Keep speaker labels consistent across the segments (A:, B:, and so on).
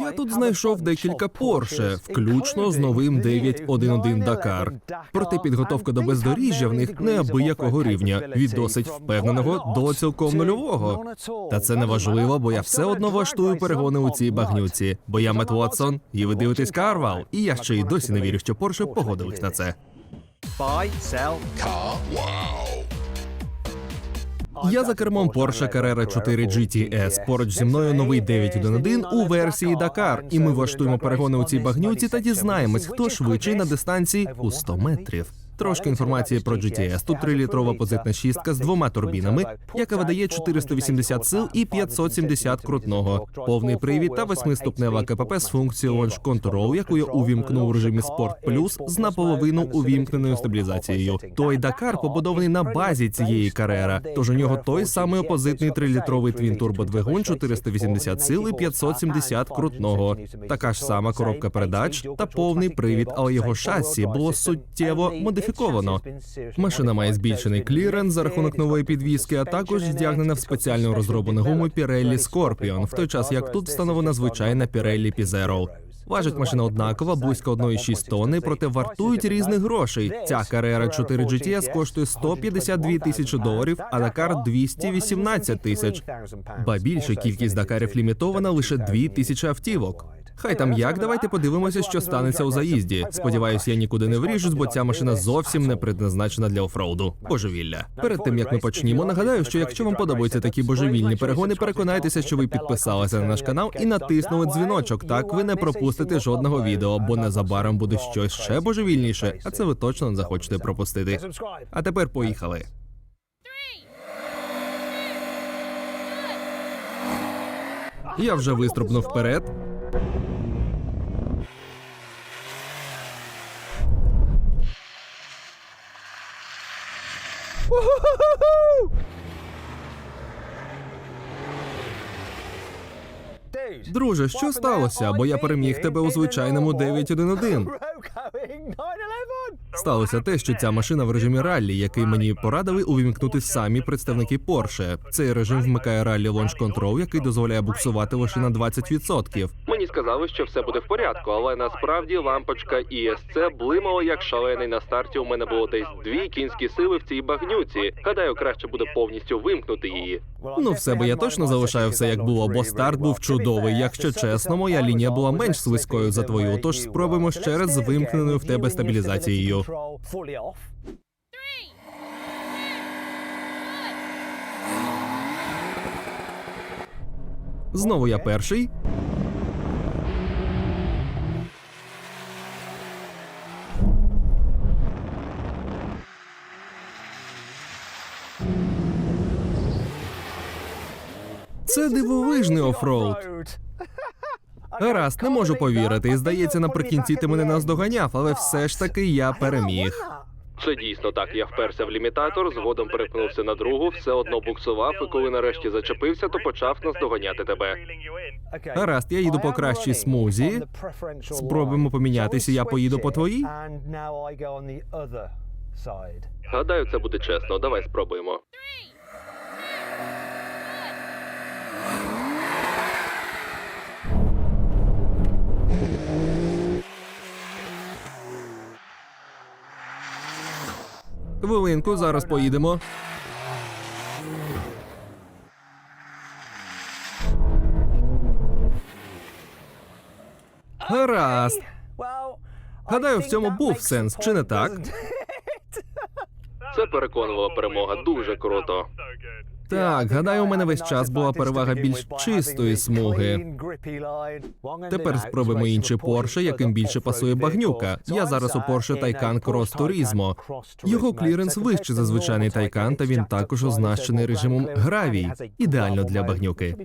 A: Я тут знайшов декілька Порше, включно з новим 911 Дакар. Проте підготовка до бездоріжжя в них неабиякого рівня від досить впевненого до цілком нульового. Та це не важливо, бо я все одно влаштую перегони у цій багнюці. Бо я Мет Уотсон, і ви дивитесь Карвал. І я ще й досі не вірю, що Порше погодились на це.
B: Buy, sell.
A: Я за кермом Porsche Carrera 4 GTS. Поруч зі мною новий 911 у версії Дакар. І ми влаштуємо перегони у цій багнюці та дізнаємось, хто швидший на дистанції у 100 метрів. Трошки інформації про GTS. Тут 3-літрова позитна шістка з двома турбінами, яка видає 480 сил і 570 крутного. Повний привід та восьмиступнева КПП з функцією Launch Control, яку я увімкнув у режимі Sport Plus з наполовину увімкненою стабілізацією. Той Дакар побудований на базі цієї карера, тож у нього той самий опозитний 3-літровий твін-турбодвигун 480 сил і 570 крутного. Така ж сама коробка передач та повний привід, але його шасі було суттєво модифіковано. Машина має збільшений кліренс за рахунок нової підвіски, а також вдягнена в спеціально розроблену гуму Pirelli Scorpion, в той час як тут встановлена звичайна Pirelli Pizzero. Важить машина однакова, близько 1,6 тонни, проте вартують різних грошей. Ця Carrera 4 GTS коштує 152 тисячі доларів, а Dakar 218 тисяч. Ба більше кількість Дакарів лімітована лише 2 тисячі автівок. Хай там як, давайте подивимося, що станеться у заїзді. Сподіваюсь, я нікуди не вріжусь, бо ця машина зовсім не предназначена для офроуду. Божевілля. Перед тим як ми почнімо, нагадаю, що якщо вам подобаються такі божевільні перегони, переконайтеся, що ви підписалися на наш канал і натиснули дзвіночок. Так ви не пропустите жодного відео, бо незабаром буде щось ще божевільніше, а це ви точно не захочете пропустити. А тепер поїхали. Я вже вистрибнув вперед. Друже, що сталося? Бо я переміг тебе у звичайному 911. Сталося те, що ця машина в режимі раллі, який мені порадили увімкнути самі представники Porsche. Цей режим вмикає раллі Launch Control, який дозволяє буксувати лише на 20%. Мені сказали, що все буде в порядку, але насправді лампочка ESC блимала як шалений на старті. У мене було десь дві кінські сили в цій багнюці. Гадаю, краще буде повністю вимкнути її. Ну, в себе я точно залишаю все як було, бо старт був чудовий. Якщо чесно, моя лінія була менш слизькою за твою. Тож спробуємо ще раз з вимкненою в тебе стабілізацією. Знову я перший. Це дивовижний офроуд. Гаразд, не можу повірити. Здається, наприкінці ти мене наздоганяв, але все ж таки я переміг. Це дійсно так. Я вперся в лімітатор, згодом перепнувся на другу, все одно буксував, і коли нарешті зачепився, то почав наздоганяти тебе. Гаразд, я їду по кращій смузі. Спробуємо помінятися, я поїду по твоїй. Гадаю, це буде чесно. Давай спробуємо. Хвилинку, зараз поїдемо. Гаразд. Гадаю, в цьому був сенс, чи не так? Це переконувала перемога. Дуже круто. Так, гадаю, у мене весь час була перевага більш чистої смуги. Тепер спробуємо інший Porsche, яким більше пасує багнюка. Я зараз у Porsche Taycan Cross Turismo. Його кліренс вищий за звичайний Taycan, та він також оснащений режимом гравій, ідеально для багнюки.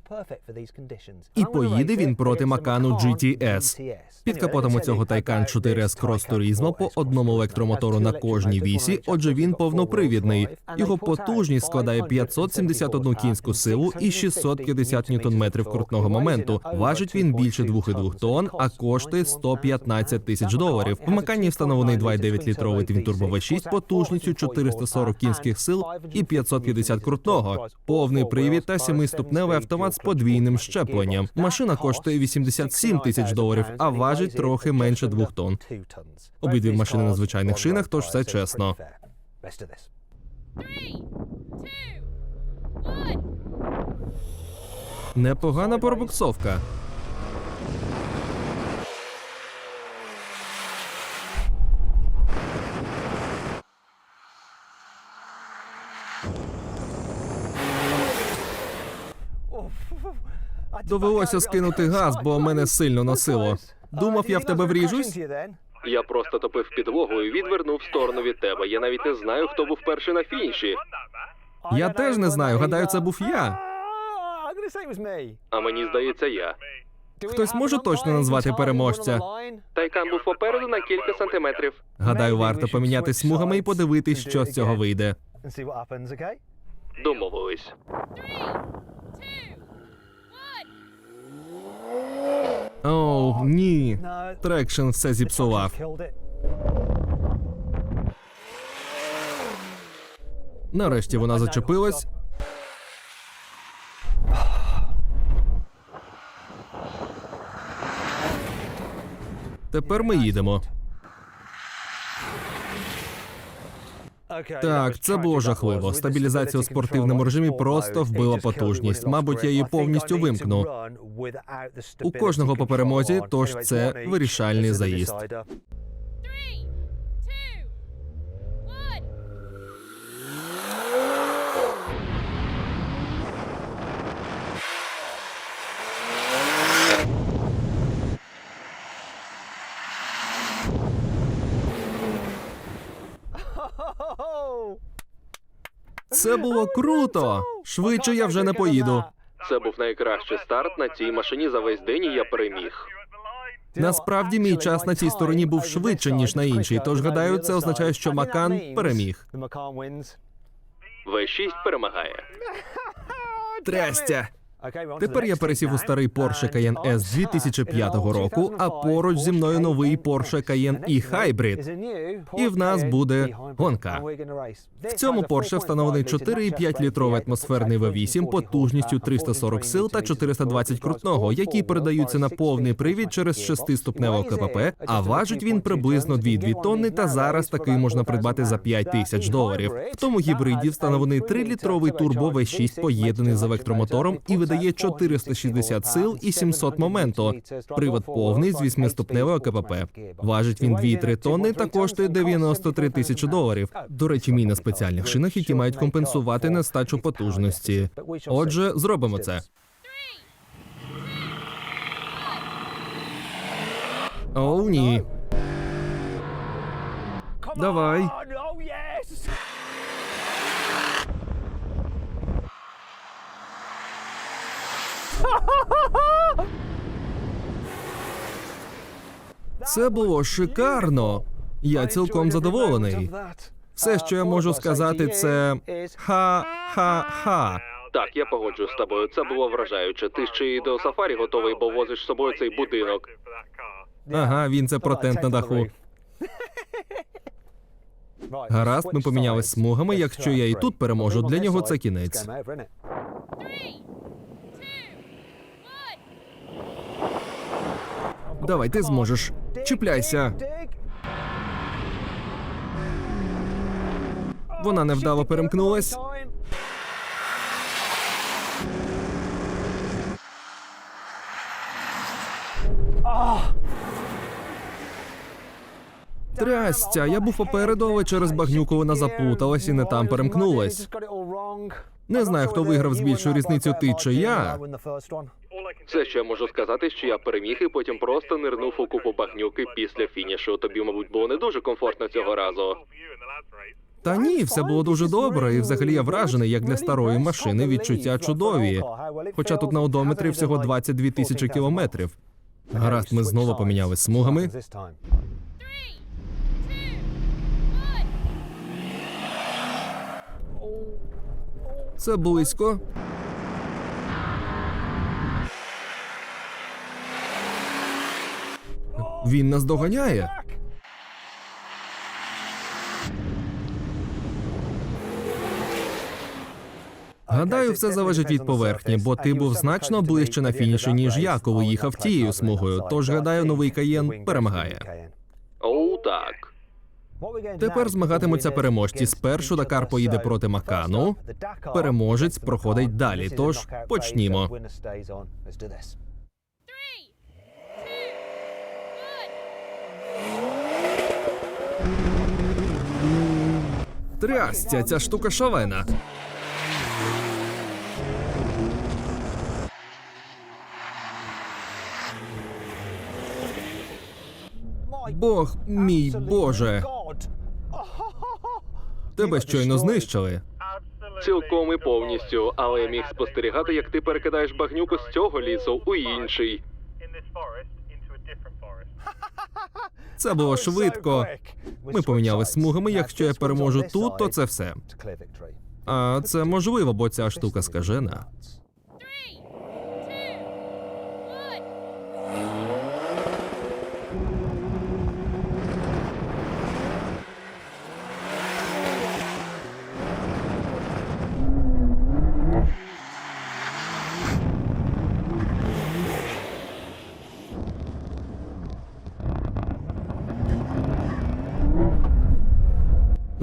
A: І поїде він проти Макану GTS. Під капотом у цього Taycan 4S Cross Turismo по одному електромотору на кожній вісі. Отже, він повнопривідний. Його потужність складає 570 151 кінську силу і 650 ньютон-метрів крутного моменту. Важить він більше 2,2 тонн, а коштує 115 тисяч доларів. Вмиканні встановлений 2,9 літровий твінтурбо V6 потужністю 440 кінських сил і 550 крутного. Повний привід та семиступневий автомат з подвійним щепленням. Машина коштує 87 тисяч доларів, а важить трохи менше 2 тонн. Обидві машини на звичайних шинах, тож все чесно.
C: Three, two.
A: Непогана пробуксовка. Довелося скинути газ, бо мене сильно носило. Думав, я в тебе вріжусь. Я просто топив підлогу і відвернув сторону від тебе. Я навіть не знаю, хто був перший на фініші. Я теж не знаю. Гадаю, це був я. А мені здається, я. Хтось може точно назвати переможця? Тайкан був попереду на кілька сантиметрів. Гадаю, варто поміняти смугами і подивитись, що з цього вийде. Домовились. Оу, ні. Трекшн все зіпсував. Нарешті вона зачепилась. Тепер ми їдемо. Так, це було жахливо. Стабілізація у спортивному режимі просто вбила потужність. Мабуть, я її повністю вимкну. У кожного по перемозі, тож це вирішальний заїзд.
C: Three, two, one.
A: Це було круто. Швидше я вже не поїду. Це був найкращий старт на цій машині за весь день, і я переміг. Насправді, мій час на цій стороні був швидше, ніж на іншій, тож гадаю, це означає, що Макан переміг. В6 перемагає. Трястя! Тепер я пересів у старий Porsche Cayenne S 2005 року, а поруч зі мною новий Porsche Cayenne e Hybrid.
B: І в нас буде гонка.
A: В цьому Porsche встановлений 4,5 літровий атмосферний V8 потужністю 340 сил та 420 крутного, які передаються на повний привід через шестиступневого КПП, а важить він приблизно 2,2 тонни, та зараз такий можна придбати за 5 тисяч доларів. В тому гібриді встановлений 3-літровий турбо V6 поєднаний з електромотором і видає 460 сил і 700 моменту. Привод повний з 8-ступневого КПП. Важить він 2,3 тонни та коштує 93 тисячі доларів. До речі, мій на спеціальних шинах, які мають компенсувати нестачу потужності. Отже, зробимо це. Оу, ні. Давай. Це було шикарно. Я цілком задоволений. Все, що я можу сказати, це ха-ха-ха. Так, я погоджуюсь з тобою. Це було вражаюче. Ти ще й до сафарі готовий, бо возиш з собою цей будинок. Ага, він це про тент на даху. Гаразд, ми помінялись смугами. Якщо я і тут переможу, для нього це кінець.
C: Three, two, one.
A: Давай, ти зможеш. Чіпляйся. Вона невдало перемкнулась. Трястя, я був попереду, але через багнюку вона заплуталась і не там перемкнулась. Не знаю, хто виграв з більшою різницею, ти чи я. Все, що я можу сказати, що я переміг і потім просто нирнув у купу багнюки після фінішу. Тобі, мабуть, було не дуже комфортно цього разу. Та ні, все було дуже добре, і взагалі я вражений, як для старої машини відчуття чудові. Хоча тут на одометрі всього 22 тисячі кілометрів. Гаразд, ми знову поміняли смугами. Це близько. Він нас доганяє. Гадаю, все залежить від поверхні, бо ти був значно ближче на фініші, ніж я, коли їхав тією смугою. Тож гадаю, новий каєн перемагає.
B: Оу, так.
A: Тепер змагатимуться переможці. Спершу Дакар поїде проти Макану. Переможець проходить далі. Тож почнімо. Трястя, ця штука шалена. Бог мій Боже. Тебе щойно знищили.
B: Цілком і повністю, але я міг спостерігати, як ти перекидаєш багнюку з цього лісу у інший.
A: Це було швидко. Ми поміняли смугами. Якщо я переможу тут, то це все. А це можливо, бо ця штука скажена.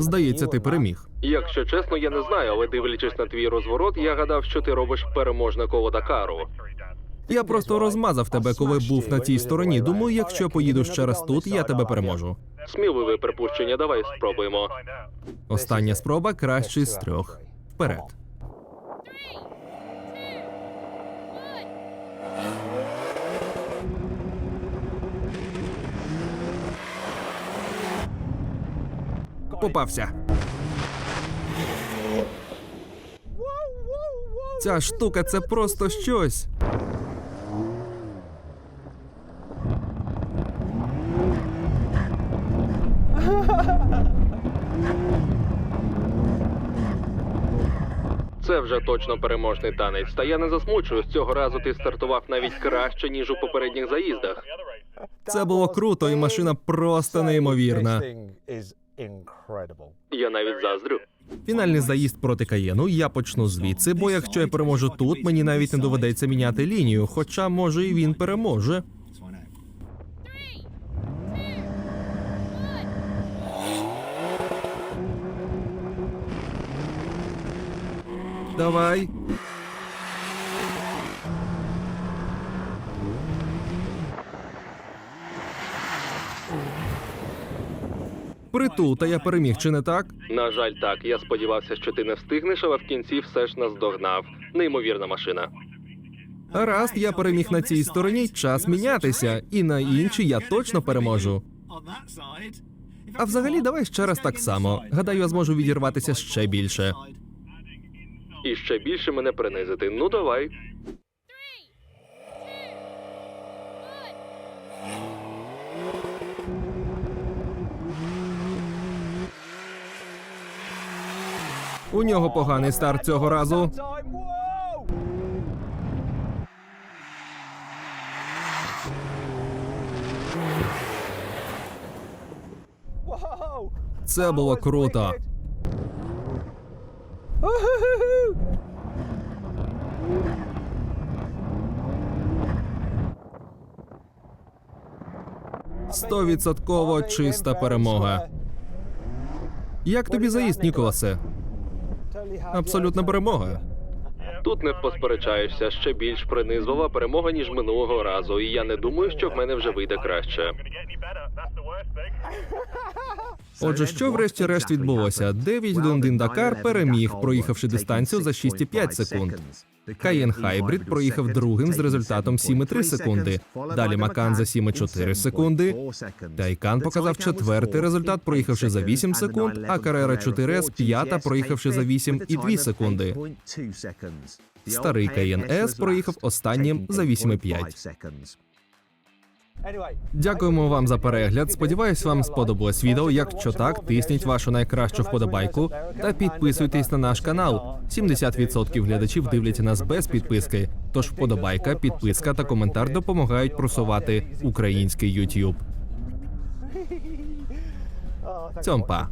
A: Здається, ти переміг.
B: Якщо чесно, я не знаю, але дивлячись на твій розворот, я гадав, що ти робиш переможне коло Дакару.
A: Я просто розмазав тебе, коли був на цій стороні. Думаю, якщо поїду ще раз тут, я тебе переможу.
B: Сміливе припущення, давай спробуємо.
A: Остання спроба кращий з трьох. Вперед. Попався. Ця штука це просто щось.
B: Це вже точно переможний танець. Та я не засмучуюсь. Цього разу ти стартував навіть краще, ніж у попередніх заїздах.
A: Це було круто, і машина просто неймовірна.
B: Я навіть заздрю.
A: Фінальний заїзд проти Каєну. Я почну звідси, бо якщо я переможу тут, мені навіть не доведеться міняти лінію. Хоча, може, і він переможе. Давай. Притул, та я переміг, чи не так?
B: На жаль, так. Я сподівався, що ти не встигнеш, але в кінці все ж наздогнав. Неймовірна машина.
A: Раз я переміг на цій стороні, час мінятися, і на іншій я точно переможу. А взагалі, давай ще раз так само. Гадаю, я зможу відірватися ще більше.
B: І ще більше мене принизити. Ну давай.
C: Three, two, one.
A: У нього поганий старт цього разу. Це було круто. Стовідсотково чиста перемога. Як тобі заїзд, Ніколасе? Абсолютна перемога.
B: Тут не посперечаєшся ще більш принизлива перемога, ніж минулого разу, і я не думаю, що в мене вже вийде краще.
A: Отже, що врешті-решт відбулося? 9-1 Дакар переміг, проїхавши дистанцію за 6,5 секунд. Каєн Хайбрид проїхав другим з результатом 7,3 секунди. Далі Макан за 7,4 секунди. Тайкан показав четвертий результат, проїхавши за 8 секунд, а Карера 4С п'ята, проїхавши за 8,2 секунди. Старий Каєн С проїхав останнім за 8,5. Дякуємо вам за перегляд. Сподіваюсь, вам сподобалось відео. Якщо так, тисніть вашу найкращу вподобайку та підписуйтесь на наш канал. 70% глядачів дивляться нас без підписки. Тож вподобайка, підписка та коментар допомагають просувати український YouTube. Цьомпа.